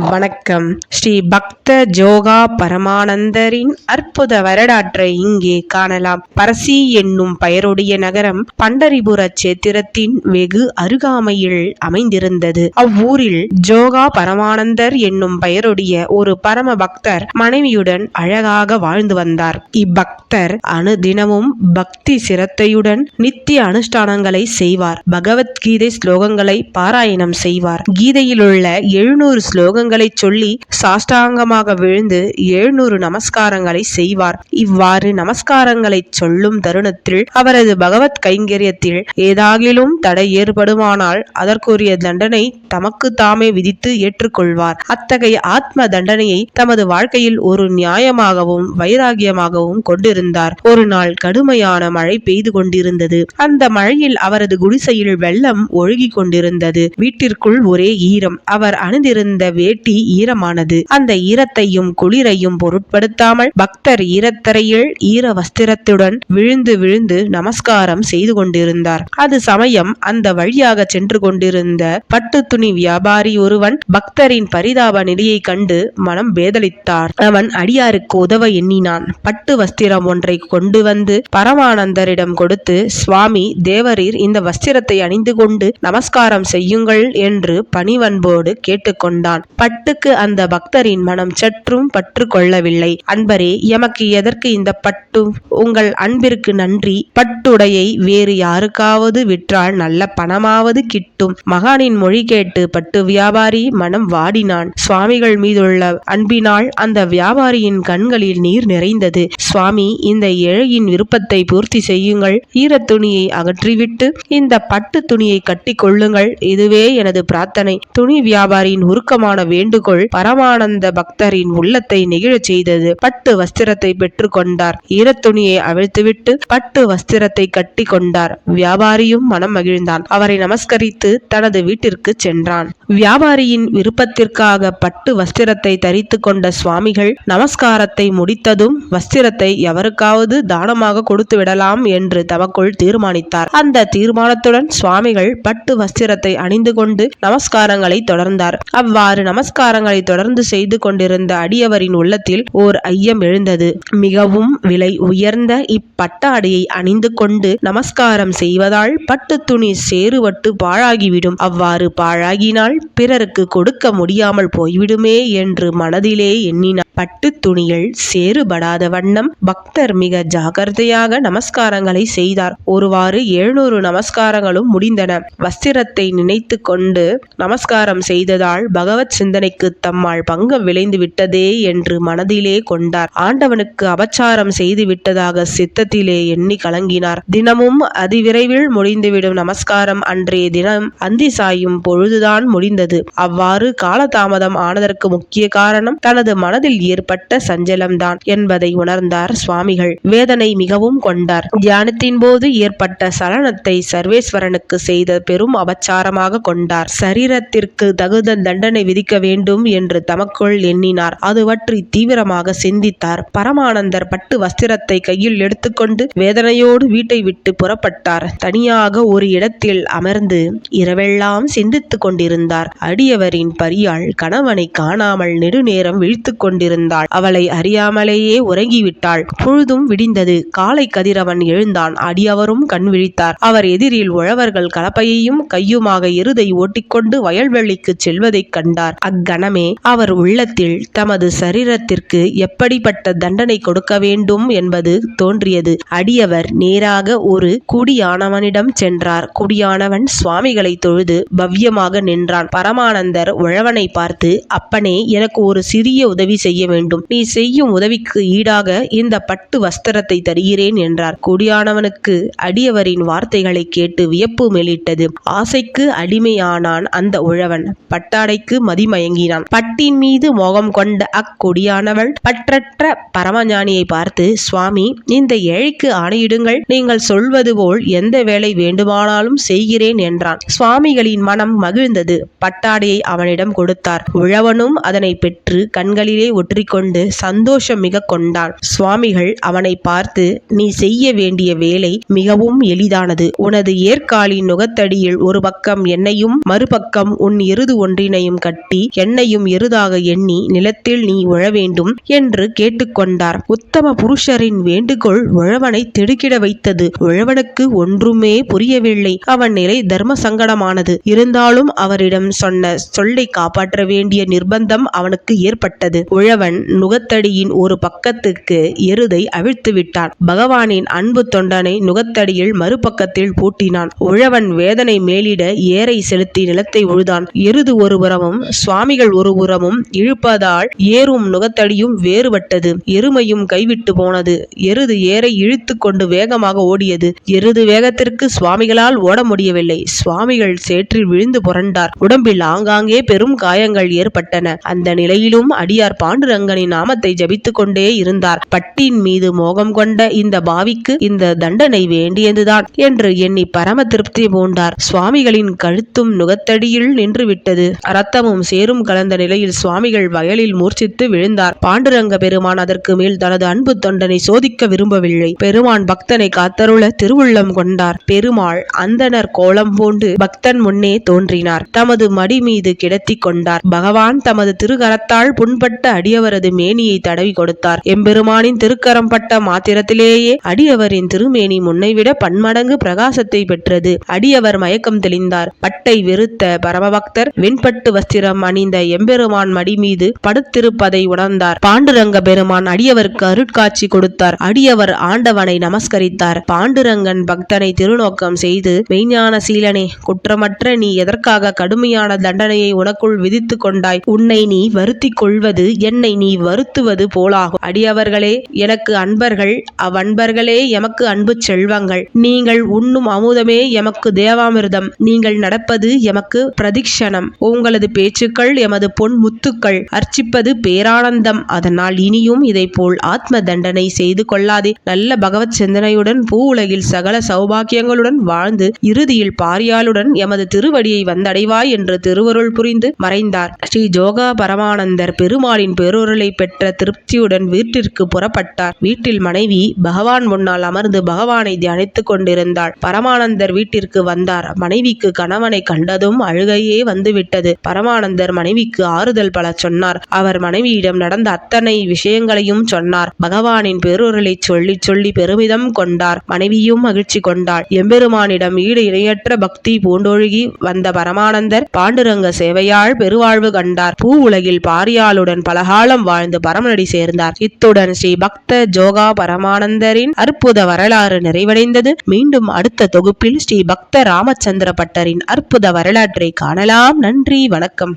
வணக்கம். ஸ்ரீ பக்த ஜோகா பரமானந்தரின் அற்புத வரலாற்றை இங்கே காணலாம். பரசி என்னும் பெயருடைய நகரம் பண்டரிபுர சேத்திரத்தின் வெகு அருகாமையில் அமைந்திருந்தது. அவ்வூரில் ஜோகா பரமானந்தர் என்னும் பெயருடைய ஒரு பரம பக்தர் மனைவியுடன் அழகாக வாழ்ந்து வந்தார். இப்பக்தர் அனுதினமும் பக்தி சிரத்தையுடன் நித்திய அனுஷ்டானங்களை செய்வார். பகவத்கீதை ஸ்லோகங்களை பாராயணம் செய்வார். கீதையிலுள்ள எழுநூறு ஸ்லோகங்கள் சொல்லி சாஷ்டாங்கமாக விழுந்து எழுநூறு நமஸ்காரங்களை செய்வார். இவ்வாறு நமஸ்காரங்களை சொல்லும் தருணத்தில் அவரது பகவத் கைங்கரியத்தில் ஏதாகிலும் தடை ஏற்படுமானால் அதற்குரிய தண்டனை தமக்கு தாமே விதித்து ஏற்றுக்கொள்வார். அத்தகைய ஆத்ம தண்டனையை தமது வாழ்க்கையில் ஒரு நியாயமாகவும் வைராகியமாகவும் கொண்டிருந்தார். ஒரு நாள் கடுமையான மழை பெய்து கொண்டிருந்தது. அந்த மழையில் அவரது குடிசையில் வெள்ளம் ஒழுகி கொண்டிருந்தது. வீட்டிற்குள் ஒரே ஈரம். அவர் அணிந்திருந்த வேட்டி ஈரமானது. அந்த ஈரத்தையும் குளிரையும் பொருட்படுத்தாமல் பக்தர் ஈரத்தரையில் ஈர வஸ்திரத்துடன் விழுந்து விழுந்து நமஸ்காரம் செய்து கொண்டிருந்தார். அது சமயம் அந்த வழியாக சென்று கொண்டிருந்த பட்டு துணி வியாபாரி ஒருவன் பக்தரின் பரிதாப நிலையை கண்டு மனம் பேதலித்தார் அவன் அடியாருக்கு உதவ எண்ணினான். பட்டு வஸ்திரம் ஒன்றை கொண்டு வந்து பரமானந்தரிடம் கொடுத்து சுவாமி தேவரீர் இந்த வஸ்திரத்தை அணிந்து கொண்டு நமஸ்காரம் செய்யுங்கள் என்று பணிவன்போடு கேட்டுக்கொண்டான் பட்டுக்கு அந்த பக்தரின் மனம் சற்றும் பற்று கொள்ளவில்லை அன்பரே எமக்கு எதற்கு இந்த பட்டு? உங்கள் அன்பிற்கு நன்றி. பட்டுடையை வேறு யாருக்காவது விற்றால் நல்ல பணமாவது கிட்டும். மகானின் மொழி கேட்டு பட்டு வியாபாரி மனம் வாடினான். சுவாமிகள் மீதுள்ள அன்பினால் அந்த வியாபாரியின் கண்களில் நீர் நிறைந்தது. சுவாமி இந்த ஏழையின் விருப்பத்தை பூர்த்தி செய்யுங்கள். ஈரத் துணியை அகற்றிவிட்டு இந்த பட்டு துணியை கட்டி கொள்ளுங்கள். இதுவே எனது பிரார்த்தனை. துணி வியாபாரியின் உருக்கமான வேண்டுகோள் பரமானந்த பக்தரின் உள்ளத்தை நெகிழச் செய்தது. பட்டு வஸ்திரத்தை பெற்று கொண்டார் ஈரத்துணியை அவிழ்த்துவிட்டு பட்டு வஸ்திரத்தை கட்டி கொண்டார் வியாபாரியும் மனம் மகிழ்ந்தான். அவரை நமஸ்கரித்து தனது வீட்டிற்கு சென்றான். வியாபாரியின் விருப்பத்திற்காக பட்டு வஸ்திரத்தை தரித்து கொண்ட சுவாமிகள் நமஸ்காரத்தை முடித்ததும் வஸ்திரத்தை எவருக்காவது தானமாக கொடுத்து விடலாம் என்று தமக்குள் தீர்மானித்தார். அந்த தீர்மானத்துடன் சுவாமிகள் பட்டு வஸ்திரத்தை அணிந்து கொண்டு நமஸ்காரங்களை தொடர்ந்தார். அவ்வாறு நமஸ்காரங்களை தொடர்ந்து செய்து கொண்டிருந்த அடியவரின் உள்ளத்தில் ஓர் ஐயம் எழுந்தது. மிகவும் விலை உயர்ந்த இப்பட்டாடையை அணிந்து கொண்டு நமஸ்காரம் செய்வதால் பட்டு துணி சேறுவட்டு பாழாகிவிடும். அவ்வாறு பாழாகினால் பிறருக்கு கொடுக்க முடியாமல் போய்விடுமே என்று மனதிலே எண்ணினார் பட்டு துணியில் சேறுபடாத வண்ணம் பக்தர் மிக ஜாகிரதையாக நமஸ்காரங்களை செய்தார். ஒருவாறு எழுநூறு நமஸ்காரங்களும் முடிந்தன. வஸ்திரத்தை நினைத்து கொண்டு நமஸ்காரம் செய்ததால் பகவத் சிந்தனைக்கு தம்மால் பங்கம் விளைந்து விட்டதே என்று மனதிலே கொண்டார். ஆண்டவனுக்கு அபச்சாரம் செய்து விட்டதாக சித்தத்திலே எண்ணி கலங்கினார். தினமும் அதிவிரைவில் முடிந்துவிடும் நமஸ்காரம் அன்றைய தினம் அந்தி சாயும் பொழுதுதான் முடிந்தது. அவ்வாறு காலதாமதம் ஆனதற்கு முக்கிய காரணம் தனது மனதில் ஏற்பட்ட சஞ்சலம்தான் என்பதை உணர்ந்தார் சுவாமிகள். வேதனை மிகவும் கொண்டார். தியானத்தின் போது ஏற்பட்ட சலனத்தை சர்வேஸ்வரனுக்கு செய்த பெரும் அபச்சாரமாக கொண்டார். சரீரத்திற்கு தகுந்த தண்டனை விதிக்க வேண்டும் என்று தமக்குள் எண்ணினார். அது பற்றி தீவிரமாக சிந்தித்தார். பரமானந்தர் பட்டு வஸ்திரத்தை கையில் எடுத்துக்கொண்டு வேதனையோடு வீட்டை விட்டு புறப்பட்டார். தனியாக ஒரு இடத்தில் அமர்ந்து இரவெல்லாம் சிந்தித்துக் கொண்டிருந்தார். அடியவரின் பரியாள் கணவனை காணாமல் நெடுநேரம் விழித்துக் கொண்டிருந்தாள் அவளை அறியாமலேயே உறங்கிவிட்டாள். பொழுதும் விடிந்தது. காலை கதிரவன் எழுந்தான். அடியவரும் கண் விழித்தார். அவர் எதிரில் உழவர்கள் கலப்பையையும் கையுமாக எருதை ஓட்டிக்கொண்டு வயல்வெளிக்கு செல்வதைக் கண்டார். அக்கணமே அவர் உள்ளத்தில் தமது சரீரத்திற்கு எப்படிப்பட்ட தண்டனை கொடுக்க வேண்டும் என்பது தோன்றியது. அடியவர் நேராக ஒரு குடியானவனிடம் சென்றார். குடியானவன் சுவாமிகளை தொழுது பவ்யமாக நின்றான். பரமானந்தர் உழவனை பார்த்து அப்பனே எனக்கு ஒரு சிறிய உதவி செய்ய வேண்டும். நீ செய்யும் உதவிக்கு ஈடாக இந்த பட்டு வஸ்திரத்தை தருகிறேன் என்றார். குடியானவனுக்கு அடியவரின் வார்த்தைகளை கேட்டு வியப்பு மேலிட்டது. ஆசைக்கு அடிமையானான் அந்த உழவன். பட்டாடைக்கு மதிமயங்கினான். பட்டின் மீது மோகம் கொண்ட அக்கொடியானவள் பற்றற்ற பரமஞானியை பார்த்து சுவாமி இந்த ஏழைக்கு ஆணையிடுங்கள். நீங்கள் சொல்வது போல் எந்த வேலை வேண்டுமானாலும் செய்கிறேன் என்றான். சுவாமிகளின் மனம் மகிழ்ந்தது. பட்டாடையை அவனிடம் கொடுத்தார். உழவனும் அதனை பெற்று கண்களிலே ஒற்றிக்கொண்டு சந்தோஷம் மிக கொண்டான் சுவாமிகள் அவனை பார்த்து நீ செய்ய வேண்டிய வேலை மிகவும் எளிதானது. உனது ஏற்காலின் நுகத்தடியில் ஒரு பக்கம் என்னையும் மறுபக்கம் உன் எருது ஒன்றினையும் கட்டி என்னையும் எருதாக எண்ணி நிலத்தில் நீ உழ வேண்டும் என்று கேட்டுக்கொண்டார் உத்தம புருஷரின் வேண்டுகோள் உழவனை திடுக்கிட வைத்தது. உழவனுக்கு ஒன்றுமே புரியவில்லை. அவன் நிலை தர்ம சங்கடமானது இருந்தாலும் அவரிடம் சொன்ன சொல்லை காப்பாற்ற வேண்டிய நிர்பந்தம் அவனுக்கு ஏற்பட்டது. உழவன் நுகத்தடியின் ஒரு பக்கத்துக்கு எருதை அவிழ்த்து விட்டான் பகவானின் அன்பு தொண்டனை நுகத்தடியில் மறுபக்கத்தில் பூட்டினான். உழவன் வேதனை மேலிட ஏரை செலுத்தி நிலத்தை உழுதான். எருது ஒருபுறமும் சுவாமிகள் ஒருபுறமும் இழுப்பதால் ஏறும் நுகத்தடியும் வேறுபட்டது. எருமையும் கைவிட்டு போனது. எருது ஏரை இழுத்து கொண்டு வேகமாக ஓடியது. எருது வேகத்திற்கு சுவாமிகளால் ஓட முடியவில்லை. சுவாமிகள் சேற்றில் விழுந்து புரண்டார். உடம்பில் ஆங்காங்கே பெரும் காயங்கள் ஏற்பட்டன. அந்த நிலையிலும் அடியார் பாண்டுரங்கனின் நாமத்தை ஜபித்துக் கொண்டே இருந்தார். பட்டின் மீது மோகம் கொண்ட இந்த பாவிக்கு இந்த தண்டனை வேண்டியதுதான் என்று எண்ணி பரம திருப்தி பூண்டார். சுவாமிகளின் கழுத்தும் நுகத்தடியில் நின்று விட்டது ரத்தமும் சேரும் கலந்த நிலையில் சுவாமிகள் வயலில் மூர்ச்சித்து விழுந்தார். பாண்டுரங்க பெருமான் அதற்கு மேல் தனது அன்பு தொண்டனை சோதிக்க விரும்பவில்லை. பெருமான் பக்தனை காத்தருள திருவுள்ளம் கொண்டார். பெருமாள் அந்தனர் கோலம் பூண்டு பக்தன் முன்னே தோன்றினார். தமது மடி மீது கிடத்தி கொண்டார். பகவான் தமது திருகரத்தால் புண்பட்ட அடிய அடியவரது மேனியை தடவி கொடுத்தார். எம்பெருமானின் திருக்கரம் பட்ட மாத்திரத்திலேயே அடியவரின் திருமேனி முன்னைவிட பன்மடங்கு பிரகாசத்தை பெற்றது. அடியவர் மயக்கம் தெளிந்தார். பட்டை வெறுத்த பரமபக்தர் வெண்பட்டு வஸ்திரம் அணிந்த எம்பெருமான் மடி மீது படுத்திருப்பதை உணர்ந்தார். பாண்டுரங்க பெருமான் அடியவருக்கு அருட்காட்சி கொடுத்தார். அடியவர் ஆண்டவனை நமஸ்கரித்தார். பாண்டுரங்கன் பக்தனை திருநோக்கம் செய்து மெய்ஞான சீலனே குற்றமற்ற நீ எதற்காக கடுமையான தண்டனையை உனக்குள் விதித்துக் கொண்டாய்? உன்னை நீ வருத்திக் கொள்வது என்னை நீ வருத்துவது போலாகும். அடியவர்களே எனக்கு அன்பர்கள் அவ்வன்பர்களே எமக்கு அன்பு செல்வங்கள். நீங்கள் உண்ணும் அமுதமே எமக்கு தேவாமிர்தம். நீங்கள் நடப்பது எமக்கு பிரதிக்ஷணம். உங்களது பேச்சுக்கள் எமது பொன் முத்துக்கள். அர்ச்சிப்பது பேரானந்தம். அதனால் இனியும் இதைப்போல் ஆத்ம தண்டனை செய்து கொள்ளாதே. நல்ல பகவத் சிந்தனையுடன் பூ உலகில் சகல சௌபாக்கியங்களுடன் வாழ்ந்து இறுதியில் பாரியாளுடன் எமது திருவடியை வந்தடைவாய் என்று திருவருள் புரிந்து மறைந்தார். ஸ்ரீ ஜோகா பரமானந்தர் பெருமாளின் பெரு திருவருளை பெற்ற திருப்தியுடன் வீட்டிற்கு புறப்பட்டார். வீட்டில் மனைவி பகவான் முன்னால் அமர்ந்து பகவானை தியானித்துக் கொண்டிருந்தாள். பரமானந்தர் வீட்டிற்கு வந்தார். மனைவிக்கு கணவனை கண்டதும் அழுகையே வந்துவிட்டது. பரமானந்தர் மனைவிக்கு ஆறுதல் பல சொன்னார். அவர் மனைவியிடம் நடந்த அத்தனை விஷயங்களையும் சொன்னார். பகவானின் பேரொருளை சொல்லி சொல்லி பெருமிதம் கொண்டார். மனைவியும் மகிழ்ச்சி கொண்டாள். எம்பெருமானிடம் ஈடு இணையற்ற பக்தி பூண்டொழுகி வந்த பரமானந்தர் பாண்டுரங்க சேவையால் பெருவாழ்வு கண்டார். பூ உலகில் பாரியாளுடன் பலகால் காலம் வாழ்ந்து பரமநடி சேர்ந்தார். இத்துடன் ஸ்ரீ பக்த ஜோகா பரமானந்தரின் அற்புத வரலாறு நிறைவடைந்தது. மீண்டும் அடுத்த தொகுப்பில் ஸ்ரீ பக்த ராமச்சந்திர பட்டரின் அற்புத வரலாற்றை காணலாம். நன்றி வணக்கம்.